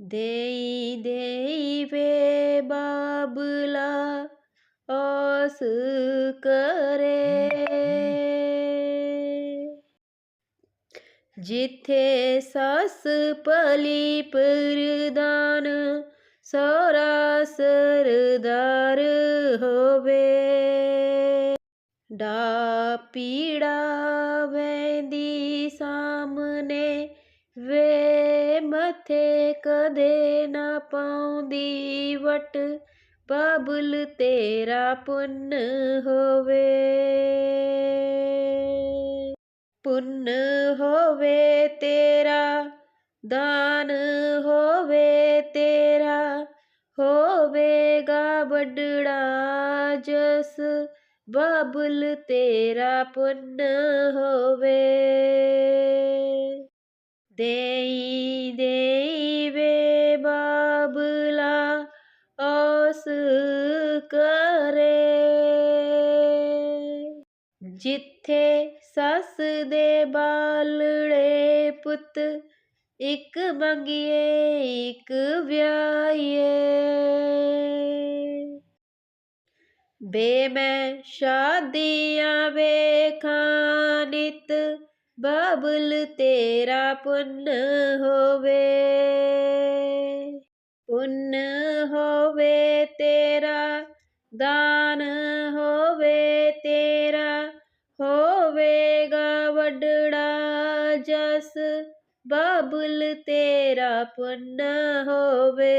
ਦੇਈ ਦੇਈ ਵੇ ਬਾਬਲਾ ਆਸ ਕਰੇ। ਜਿੱਥੇ ਸੱਸ ਪਲੀ ਪਰਦਾਨ ਸੋਹਰਾ ਸਰਦਾਰ ਹੋਵੇ। ਡਾ ਪੀੜਾ ਵੈਂਦੀ ਸਾਹਮਣੇ ਵੇ ਮੱਥੇ ਕਦੇ ਨਾ ਪਾਉਂਦੀ ਵਟ, ਬਾਬੁਲ ਤੇਰਾ ਪੁੰਨ ਹੋਵੇ। ਪੁੰਨ ਹੋਵੇ ਤੇਰਾ, ਦਾਨ ਹੋਵੇ ਤੇਰਾ, ਹੋਵੇਗਾ ਵੱਡੜਾ ਜਸ, ਬਾਬੁਲ ਤੇਰਾ ਪੁੰਨ ਹੋਵੇ। ਦੇਈ ਦੇਈ ਵੇ ਬਾਬਲਾ ਆਸ ਕਰੇ। ਜਿੱਥੇ ਸੱਸ ਦੇ ਬਾਲੜੇ ਪੁੱਤ, ਇੱਕ ਮੰਗੀਏ, ਇੱਕ ਵਿਆਹੀਏ। ਬੇ ਮੈਂ ਸ਼ਾਦੀਆਂ ਵੇਖਾਂ ਨਿਤ ਬਾਬਲ ਤੇਰਾ ਪੁੰਨ ਹੋਵੇ ਪੁੰਨ ਹੋਵੇ ਤੇਰਾ, ਦਾਨ ਹੋਵੇ ਤੇਰਾ, ਹੋਵੇਗਾ ਵੱਡੜਾ ਜਸ, ਬਾਬੁਲ ਤੇਰਾ ਪੁੰਨ ਹੋਵੇ।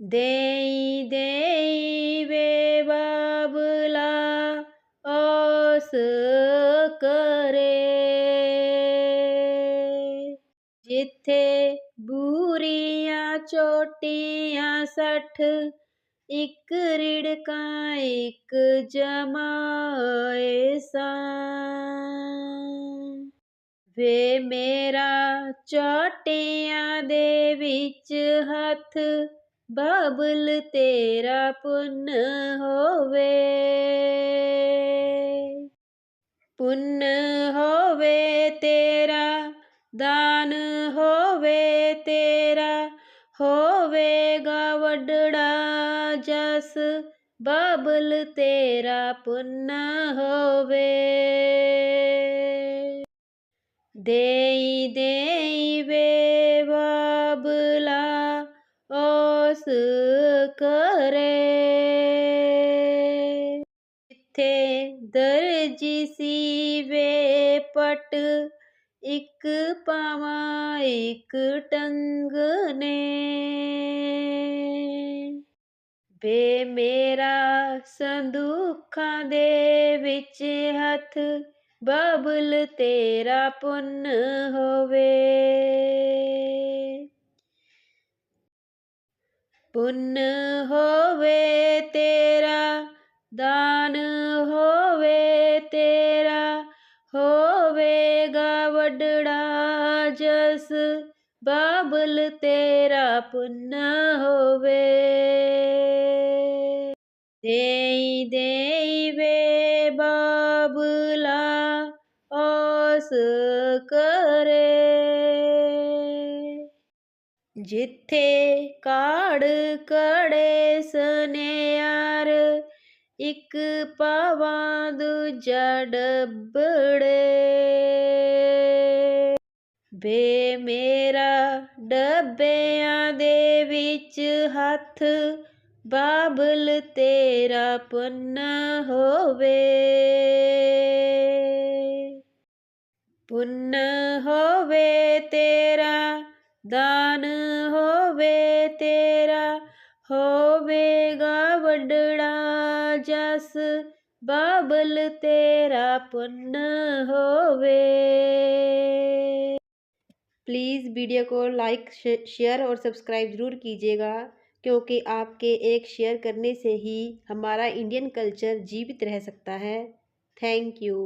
ਦੇਈ ਦੇਈ ਵੇ ਬਾਬਲਾ ਆਸ ਜਿੱਥੇ ਬੂਰੀਆਂ ਚੋਟੀਆਂ ਸੱਠ, ਇੱਕ ਰਿੜਕਾਂ ਇੱਕ ਜਮਾਏ ਸਾਂ। ਵੇ ਮੇਰਾ ਚੋਟੀਆਂ ਦੇ ਵਿੱਚ ਹੱਥ, ਬਾਬੁਲ ਤੇਰਾ ਪੁੰਨ ਹੋਵੇ। ਪੁੰਨ ਹੋਵੇ ਤੇਰਾ ਦਾਨ ਹੋਵੇ ਤੇਰਾ ਹੋਵੇਗਾ ਵੱਡੜਾ ਜਸ, ਬਾਬੁਲ ਤੇਰਾ ਪੁੰਨ ਹੋਵੇ। ਦੇਈ ਦੇਈ ਵੇ ਬਾਬਲਾ ਆਸ ਕਰੇ। ਜਿੱਥੇ ਦਰਜੀ ਸੀ ਵੇ ਪਟ ਇੱਕ ਪਾਵਾਂ, ਇੱਕ ਟੰਗਨੇ ਵੇ ਮੇਰਾ ਸੰਦੂਖਾਂ ਦੇ ਵਿੱਚ ਹੱਥ, ਬਾਬੁਲ ਤੇਰਾ ਪੁੰਨ ਹੋਵੇ। ਪੁੰਨ ਹੋਵੇ ਤੇਰਾ ਦਾ ਬਾਬਲ ਤੇਰਾ ਪੁੰਨ ਹੋਵੇ। ਦੇਈ ਦੇਈ ਵੇ ਬਾਬੁਲਾ ਆਸ ਕਰੇ। ਜਿੱਥੇ ਕਾੜ ਕੜੇ ਸਨਿਆਰ, ਇੱਕ ਪਾਵਾਂ ਦੂਜਾ ਡੱਬੜੇ। ਵੇ ਮੇਰਾ ਡੱਬਿਆਂ ਦੇ ਵਿੱਚ ਹੱਥ, ਬਾਬਲ ਤੇਰਾ ਪੁੰਨ ਹੋਵੇ। ਪੁੰਨ ਹੋਵੇ ਤੇਰਾ, ਦਾਨ ਹੋਵੇ ਤੇਰਾ, ਹੋਵੇਗਾ ਵੱਡੜਾ ਜਸ, ਬਾਬਲ ਤੇਰਾ ਪੁੰਨ ਹੋਵੇ। प्लीज़ वीडियो को लाइक शेयर और सब्सक्राइब ज़रूर कीजिएगा, क्योंकि आपके एक शेयर करने से ही हमारा इंडियन कल्चर जीवित रह सकता है। Thank you.